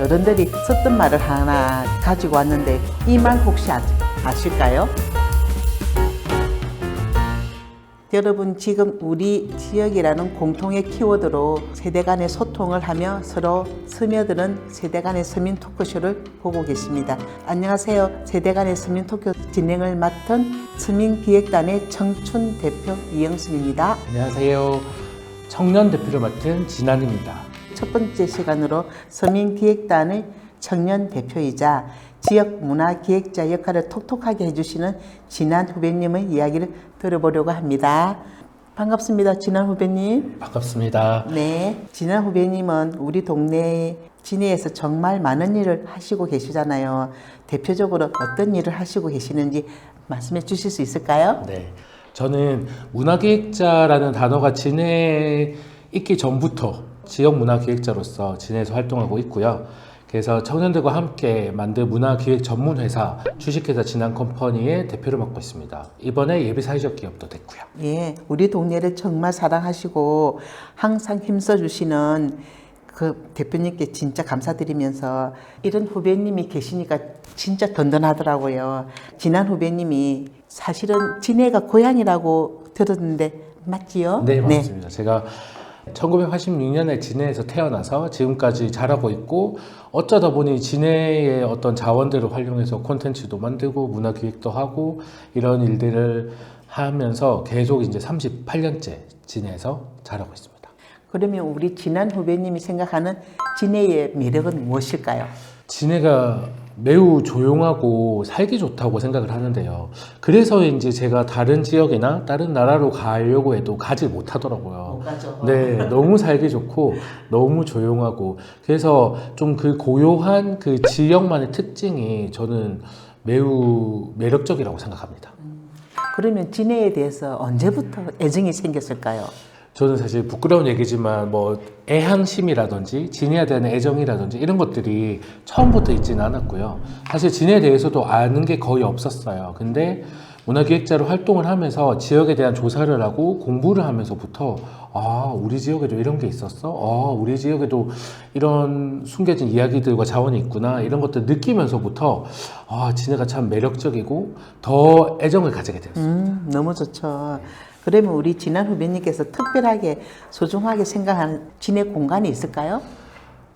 어른들이 썼던 말을 하나 가지고 왔는데 이 말 혹시 아, 아실까요? 여러분 지금 우리 지역이라는 공통의 키워드로 세대 간의 소통을 하며 서로 스며드는 세대 간의 서민 토크쇼를 보고 계십니다. 안녕하세요. 세대 간의 서민 토크 진행을 맡은 서민기획단의 청춘 대표 이영순입니다. 안녕하세요. 청년 대표를 맡은 진한입니다. 첫 번째 시간으로 서민기획단의 청년 대표이자 지역 문화 기획자 역할을 톡톡하게 해주시는 진한 후배님의 이야기를 들어보려고 합니다. 반갑습니다, 진한 후배님. 반갑습니다. 네, 진한 후배님은 우리 동네 진해에서 정말 많은 일을 하시고 계시잖아요. 대표적으로 어떤 일을 하시고 계시는지 말씀해 주실 수 있을까요? 네. 저는 문화기획자라는 단어가 진해에 있기 전부터 지역 문화 기획자로서 진해에서 활동하고 있고요. 그래서 청년들과 함께 만든 문화기획 전문 회사 주식회사 진한컴퍼니의 대표를 맡고 있습니다. 이번에 예비 사회적 기업도 됐고요. 예, 우리 동네를 정말 사랑하시고 항상 힘써주시는 그 대표님께 진짜 감사드리면서 이런 후배님이 계시니까 진짜 든든하더라고요. 지난 후배님이 사실은 진해가 고향이라고 들었는데 맞지요? 네, 맞습니다. 제가 1986년에 진해에서 태어나서 지금까지 자라고 있고 어쩌다 보니 진해의 어떤 자원들을 활용해서 콘텐츠도 만들고 문화 기획도 하고 이런 일들을 하면서 계속 이제 38년째 진해에서 자라고 있습니다. 그러면 우리 지난 후배님이 생각하는 진해의 매력은 무엇일까요? 진해가 매우 조용하고 살기 좋다고 생각을 하는데요. 그래서인지 제가 다른 지역이나 다른 나라로 가려고 해도 가지 못하더라고요. 네, 너무 살기 좋고 너무 조용하고 그래서 좀 그 고요한 그 지역만의 특징이 저는 매우 매력적이라고 생각합니다. 그러면 진해에 대해서 언제부터 애정이 생겼을까요? 저는 사실 부끄러운 얘기지만 뭐 애향심이라든지 진해에 대한 애정이라든지 이런 것들이 처음부터 있지는 않았고요. 사실 진해에 대해서도 아는 게 거의 없었어요. 근데 문화기획자로 활동을 하면서 지역에 대한 조사를 하고 공부를 하면서부터 아 우리 지역에도 이런 게 있었어. 아 우리 지역에도 이런 숨겨진 이야기들과 자원이 있구나 이런 것들 느끼면서부터 아 진해가 참 매력적이고 더 애정을 가지게 되었어요. 음, 너무 좋죠. 그러면 우리 진한 후배님께서 특별하게 소중하게 생각하는 진해 공간이 있을까요?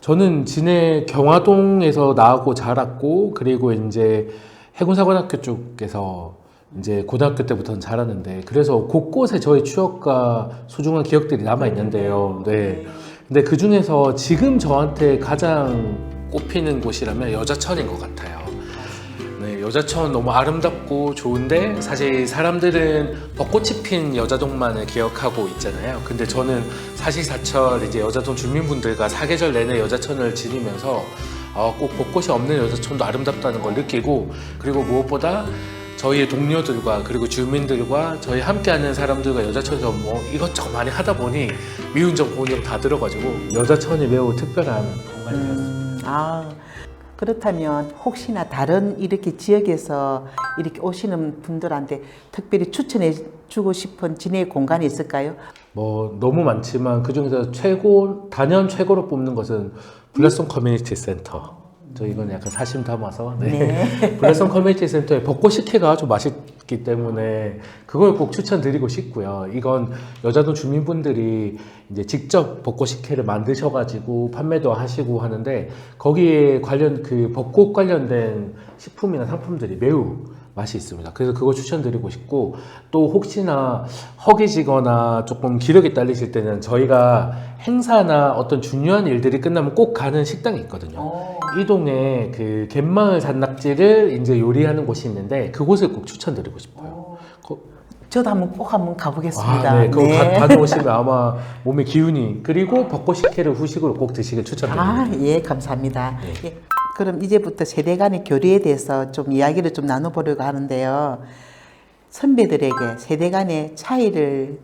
저는 진해 경화동에서 나고 자랐고 그리고 이제 해군사관학교 쪽에서 이제 고등학교 때부터는 자랐는데 그래서 곳곳에 저희 추억과 소중한 기억들이 남아 있는데요. 네. 근데 그 중에서 지금 저한테 가장 꼽히는 곳이라면 여자천인 것 같아요. 네, 여자천 너무 아름답고 좋은데 사실 사람들은 벚꽃이 핀 여자동만을 기억하고 있잖아요. 근데 저는 사시사철 이제 여자동 주민분들과 사계절 내내 여자천을 지니면서 어, 꼭 벚꽃이 없는 여자천도 아름답다는 걸 느끼고 그리고 무엇보다 저희의 동료들과 그리고 주민들과 저희 함께하는 사람들과 여자천에서 뭐 이것저것 많이 하다 보니 미운 점 고운 점다 들어가지고 여자천이 매우 특별한 공간이 되었습니다. 음, 아, 그렇다면 혹시나 다른 이렇게 지역에서 이렇게 오시는 분들한테 특별히 추천해 주고 싶은 진해 공간이 있을까요? 뭐 너무 많지만 그 중에서 최고 단연 최고로 뽑는 것은 블레송 커뮤니티 센터. 저 이건 약간 사심 담아서 네. 블레송 커뮤니티 센터의 벚꽃 식혜가 아주 맛있 기 때문에 그걸 꼭 추천드리고 싶고요. 이건 여자동 주민분들이 이제 직접 벚꽃 식혜를 만드셔가지고 판매도 하시고 하는데 거기에 관련 그 벚꽃 관련된 식품이나 상품들이 매우 맛이 있습니다. 그래서 그거 추천드리고 싶고 또 혹시나 허기지거나 조금 기력이 딸리실 때는 저희가 행사나 어떤 중요한 일들이 끝나면 꼭 가는 식당이 있거든요. 이 동에 그 갯마을 산낙지를 이제 요리하는 곳이 있는데 그곳을 꼭 추천드리고 싶어요. 거- 저도 한번 꼭 한번 가보겠습니다. 아, 네, 그거 가- 다녀오시면 아마 몸의 기운이 그리고 벚꽃 식혜를 후식으로 꼭 드시길 추천드립니다. 아, 예, 감사합니다. 예, 그럼 이제부터 세대 간의 교류에 대해서 좀 이야기를 좀 나눠보려고 하는데요. 선배들에게 세대 간의 차이를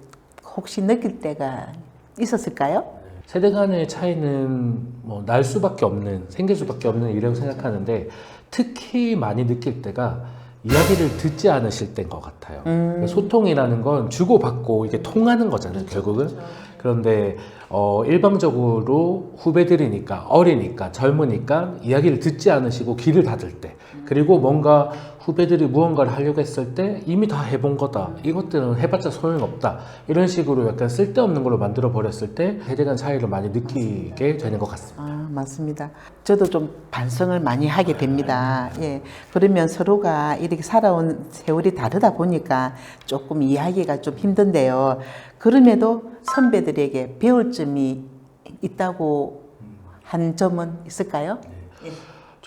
혹시 느낄 때가 있었을까요? 세대 간의 차이는 뭐 날 수밖에 없는 생길 수밖에 없는 일이라고 생각하는데 특히 많이 느낄 때가 이야기를 듣지 않으실 때인 것 같아요. 음. 소통이라는 건 주고받고 이게 통하는 거잖아요, 결국은. 그런데 어, 일방적으로 후배들이니까 어리니까 젊으니까 이야기를 듣지 않으시고 귀를 닫을 때 그리고 뭔가 후배들이 무언가를 하려고 했을 때 이미 다 해본 거다 이것들은 해봤자 소용없다 이런 식으로 약간 쓸데없는 걸로 만들어 버렸을 때 세대 간 차이를 많이 느끼게 되는 것 같습니다. 아, 맞습니다. 저도 좀 반성을 많이 하게 됩니다. 예. 그러면 서로가 이렇게 살아온 세월이 다르다 보니까 조금 이해하기가 좀 힘든데요. 그럼에도 선배들에게 배울 점이 있다고 한 점은 있을까요?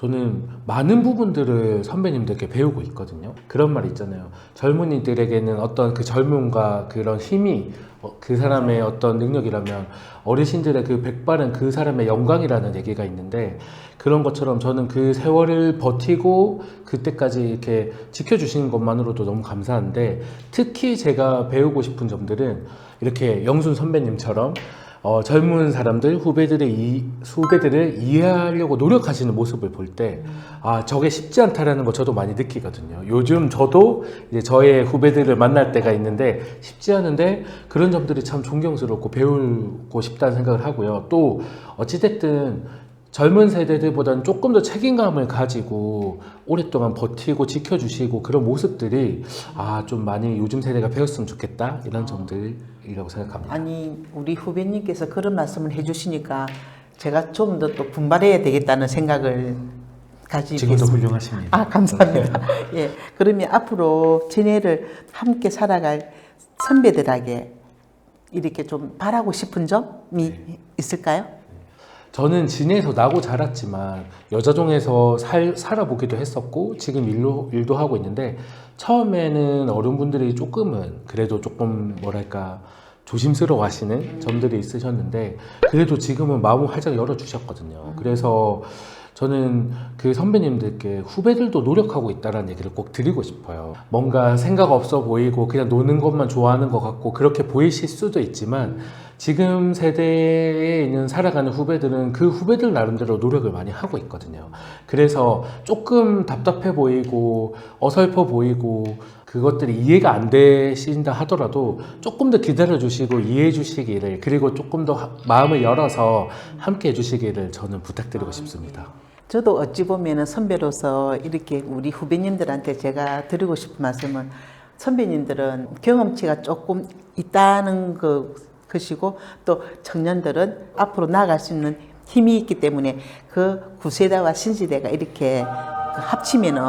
저는 많은 부분들을 선배님들께 배우고 있거든요. 그런 말 있잖아요. 젊은이들에게는 어떤 그 젊음과 그런 힘이 어, 그 사람의 어떤 능력이라면 어르신들의 그 백발은 그 사람의 영광이라는 얘기가 있는데 그런 것처럼 저는 그 세월을 버티고 그때까지 이렇게 지켜주시는 것만으로도 너무 감사한데 특히 제가 배우고 싶은 점들은 이렇게 영순 선배님처럼 어, 젊은 사람들 후배들의 이 후배들을 이해하려고 노력하시는 모습을 볼 때 아 저게 쉽지 않다라는 거 저도 많이 느끼거든요. 요즘 저도 이제 저의 후배들을 만날 때가 있는데 쉽지 않은데 그런 점들이 참 존경스럽고 배우고 싶다는 생각을 하고요. 또 어찌됐든 젊은 세대들보다는 조금 더 책임감을 가지고 오랫동안 버티고 지켜주시고 그런 모습들이 아 좀 많이 요즘 세대가 배웠으면 좋겠다 이런 점들이라고 생각합니다. 아니 우리 후배님께서 그런 말씀을 해주시니까 제가 좀더또 분발해야 되겠다는 생각을 가지고 지금도 있습니다. 훌륭하십니다. 아 감사합니다. 예, 그러면 앞으로 지내를 함께 살아갈 선배들에게 이렇게 좀 바라고 싶은 점이 있을까요? 저는 진해에서 나고 자랐지만 여자종에서 살, 살아보기도 했었고 지금 일로, 일도 하고 있는데 처음에는 어른분들이 조금은 그래도 조금 뭐랄까 조심스러워 하시는 점들이 있으셨는데 그래도 지금은 마음을 활짝 열어주셨거든요. 그래서 저는 그 선배님들께 후배들도 노력하고 있다는 얘기를 꼭 드리고 싶어요. 뭔가 생각 없어 보이고 그냥 노는 것만 좋아하는 것 같고 그렇게 보이실 수도 있지만 지금 세대에 있는 살아가는 후배들은 그 후배들 나름대로 노력을 많이 하고 있거든요. 그래서 조금 답답해 보이고 어설퍼 보이고 그것들이 이해가 안 되신다 하더라도 조금 더 기다려 주시고 이해해 주시기를 그리고 조금 더 하- 마음을 열어서 함께 해 주시기를 저는 부탁드리고 싶습니다. 저도 어찌 보면은 선배로서 이렇게 우리 후배님들한테 제가 드리고 싶은 말씀은 선배님들은 경험치가 조금 있다는 그, 것이고 또 청년들은 앞으로 나아갈 수 있는 힘이 있기 때문에 그 구세대와 신시대가 이렇게 그 합치면은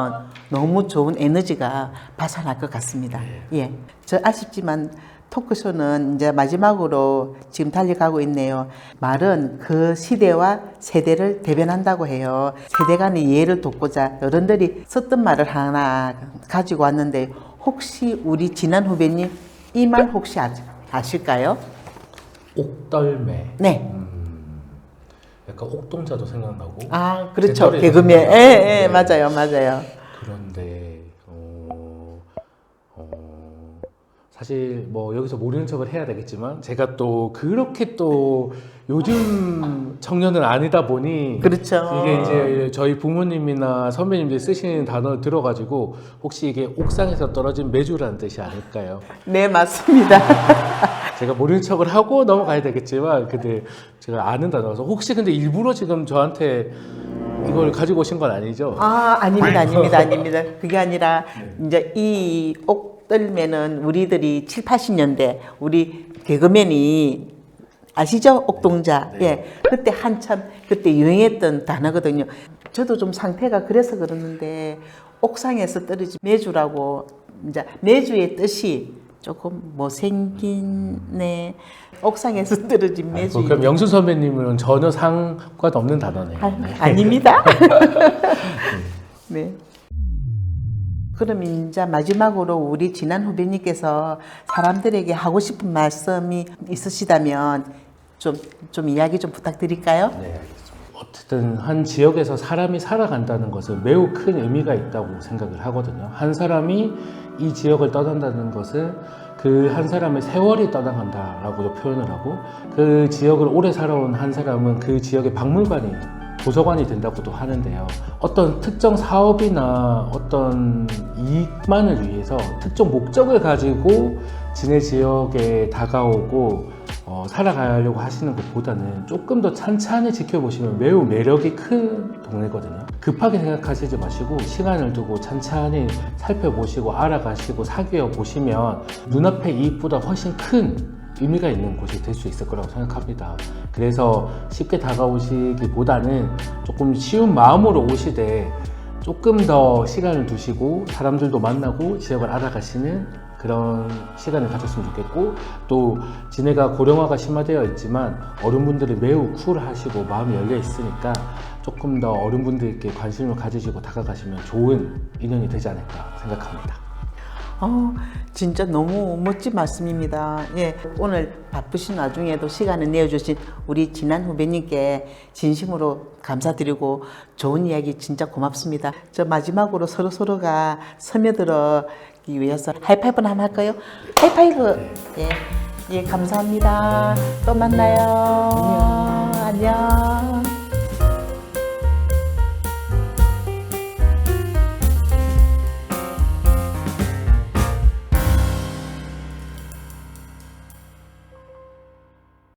너무 좋은 에너지가 발산할 것 같습니다. 예. 저 아쉽지만 토크쇼는 이제 마지막으로 지금 달려가고 있네요. 말은 그 시대와 세대를 대변한다고 해요. 세대 간의 이해를 돕고자 어른들이 썼던 말을 하나 가지고 왔는데 혹시 우리 지난 후배님 이 말 혹시 아, 아실까요? 옥덜매. 네. 약간 옥동자도 생각나고. 아, 그렇죠. 개그맨. 예, 생각나고. 예, 네. 맞아요, 맞아요. 그런데 어, 어, 사실 뭐 여기서 모르는 척을 해야 되겠지만 제가 또 그렇게 또 요즘 청년은 아니다 보니 그렇죠. 이게 이제 저희 부모님이나 선배님들이 쓰시는 단어를 들어가지고 혹시 이게 옥상에서 떨어진 메주라는 뜻이 아닐까요? 네, 맞습니다. 제가 모르는 척을 하고 넘어가야 되겠지만 근데 제가 아는 단어라서 혹시 근데 일부러 지금 저한테 이걸 가지고 오신 건 아니죠? 아, 아닙니다, 아닙니다, 아닙니다. 그게 아니라 이제 이 옥떨매는 우리들이 7, 80년대 우리 개그맨이 아시죠? 옥동자. 예. 그때 한참 그때 유행했던 단어거든요. 저도 좀 상태가 그래서 그러는데 옥상에서 떨어진 매주라고 이제 매주의 뜻이 조금 못생긴네. 옥상에서 떨어진 매주. 뭐 그럼 영수 선배님은 전혀 상관없는 단어네요. 아, 아닙니다. 네. 그럼 이제 마지막으로 우리 지난 후배님께서 사람들에게 하고 싶은 말씀이 있으시다면 좀, 좀 이야기 좀 부탁드릴까요? 네, 알겠습니다. 어쨌든 한 지역에서 사람이 살아간다는 것은 매우 큰 의미가 있다고 생각을 하거든요. 한 사람이 이 지역을 떠난다는 것은 그 한 사람의 세월이 떠나간다라고도 표현을 하고 그 지역을 오래 살아온 한 사람은 그 지역의 박물관이 도서관이 된다고도 하는데요. 어떤 특정 사업이나 어떤 이익만을 위해서 특정 목적을 가지고 진해 지역에 다가오고 어, 살아가려고 하시는 것보다는 조금 더 찬찬히 지켜보시면 매우 매력이 큰 동네거든요. 급하게 생각하시지 마시고 시간을 두고 찬찬히 살펴보시고 알아가시고 사귀어 보시면 눈앞의 이익보다 훨씬 큰 의미가 있는 곳이 될 수 있을 거라고 생각합니다. 그래서 쉽게 다가오시기보다는 조금 쉬운 마음으로 오시되 조금 더 시간을 두시고 사람들도 만나고 지역을 알아가시는 그런 시간을 가졌으면 좋겠고 또 진해가 고령화가 심화되어 있지만 어른분들이 매우 쿨하시고 마음이 열려 있으니까 조금 더 어른분들께 관심을 가지시고 다가가시면 좋은 인연이 되지 않을까 생각합니다. 어, 진짜 너무 멋진 말씀입니다. 예, 오늘 바쁘신 와중에도 시간을 내어주신 우리 진한 후배님께 진심으로 감사드리고 좋은 이야기 진짜 고맙습니다. 저 마지막으로 서로 서로가 스며들어기 위해서 하이파이브나 한번 할까요? 하이파이브. 예, 예, 감사합니다. 또 만나요. 안녕.